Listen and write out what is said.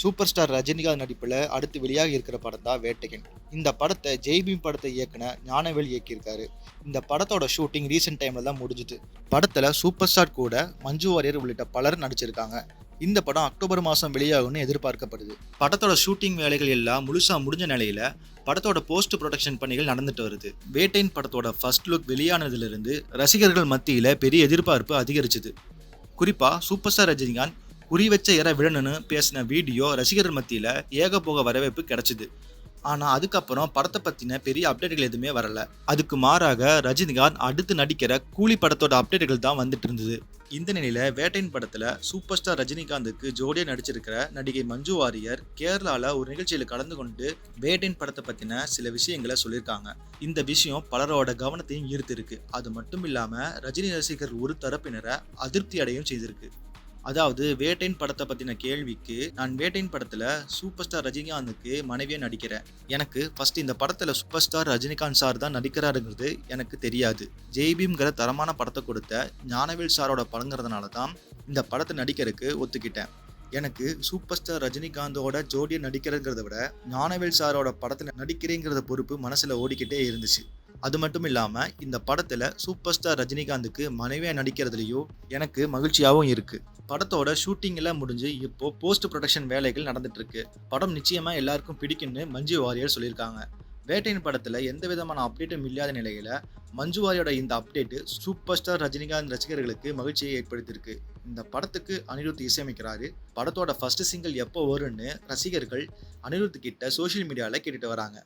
Super star Rajinikanth நடிப்பில் அடுத்து வெளியாக இருக்கிற படம் தான் வேட்டையன். இந்த படத்தை ஜெய்பீம் படத்தை இயக்குன ஞானவேல் இயக்கியிருக்காரு. இந்த படத்தோட ஷூட்டிங் ரீசெண்ட் டைமில் தான் முடிஞ்சுது. படத்தில் சூப்பர் ஸ்டார் கூட மஞ்சு வாரியர் உள்ளிட்ட பலர் நடிச்சிருக்காங்க. இந்த படம் அக்டோபர் மாதம் வெளியாகும்னு எதிர்பார்க்கப்படுது. படத்தோட ஷூட்டிங் வேலைகள் எல்லாம் முழுசாக முடிஞ்ச நிலையில் படத்தோட போஸ்ட் ப்ரொடக்ஷன் பணிகள் நடந்துட்டு வருது. வேட்டைன் படத்தோட ஃபர்ஸ்ட் லுக் வெளியானதுலேருந்து ரசிகர்கள் மத்தியில் பெரிய எதிர்பார்ப்பு அதிகரிச்சுது. குறிப்பாக சூப்பர் ஸ்டார் ரஜினிகாந்த் குறி வச்ச இற விழணும்னு பேசின வீடியோ ரசிகர்கள் மத்தியில் ஏகபோக வரவேற்பு கிடைச்சிது. ஆனால் அதுக்கப்புறம் படத்தை பற்றின பெரிய அப்டேட்டுகள் எதுவுமே வரல. அதுக்கு மாறாக ரஜினிகாந்த் அடுத்து நடிக்கிற கூலி படத்தோட அப்டேட்டுகள் தான் வந்துட்டு இருந்தது. இந்த நிலையில் வேட்டையின் படத்தில் சூப்பர் ஸ்டார் ரஜினிகாந்துக்கு ஜோடியாக நடிச்சிருக்கிற நடிகை மஞ்சு வாரியர் கேரளாவில் ஒரு நிகழ்ச்சியில் கலந்து கொண்டு வேட்டையின் படத்தை பற்றின சில விஷயங்களை சொல்லியிருக்காங்க. இந்த விஷயம் பலரோட கவனத்தையும் ஈர்த்திருக்கு. அது மட்டும் இல்லாமல் ரஜினி ரசிகர் ஒரு தரப்பினரை அதிருப்தி அடையும் செய்திருக்கு. அதாவது வேட்டைன் படத்தை பத்தின கேள்விக்கு நான் வேட்டைன் படத்துல சூப்பர் ஸ்டார் ரஜினிகாந்துக்கு மனைவியாக நடிக்கிறேன். எனக்கு ஃபர்ஸ்ட் இந்த படத்துல சூப்பர் ஸ்டார் ரஜினிகாந்த் சார் தான் நடிக்கிறாருங்கிறது எனக்கு தெரியாது. ஜெய்பீம்ங்கிற தரமான படத்தை கொடுத்த ஞானவேல் சாரோட படங்கிறதுனால தான் இந்த படத்தை நடிக்கிறதுக்கு ஒத்துக்கிட்டேன். எனக்கு சூப்பர் ஸ்டார் ரஜினிகாந்தோட ஜோடியை நடிக்கிறதுங்கிறத விட ஞானவேல் சாரோட படத்தில் நடிக்கிறேங்கிறத பொறுப்பு மனசில் ஓடிக்கிட்டே இருந்துச்சு. அது மட்டும் இல்லாமல் இந்த படத்தில் சூப்பர் ஸ்டார் ரஜினிகாந்துக்கு மனைவியாக நடிக்கிறதுலையும் எனக்கு மகிழ்ச்சியாகவும் இருக்குது படத்தோட ஷூட்டிங் எல்லாம் முடிஞ்சு இப்போ போஸ்ட் ப்ரொடக்ஷன் வேலைகள் நடந்துட்டு இருக்கு படம் நிச்சயமா எல்லாருக்கும் பிடிக்கும்னு மஞ்சு வாரியர் சொல்லியிருக்காங்க. வேட்டையின் படத்துல எந்த விதமான அப்டேட்டும் இல்லாத நிலையில மஞ்சு வாரியோட இந்த அப்டேட்டு சூப்பர் ஸ்டார் ரஜினிகாந்த் ரசிகர்களுக்கு மகிழ்ச்சியை ஏற்படுத்தியிருக்கு. இந்த படத்துக்கு அனிருத் இசையமைக்கிறாரு. படத்தோட ஃபர்ஸ்ட் சிங்கிள் எப்போ வரும்னு ரசிகர்கள் அனிருத் கிட்ட சோஷியல் மீடியாவில் கேட்டுட்டு வராங்க.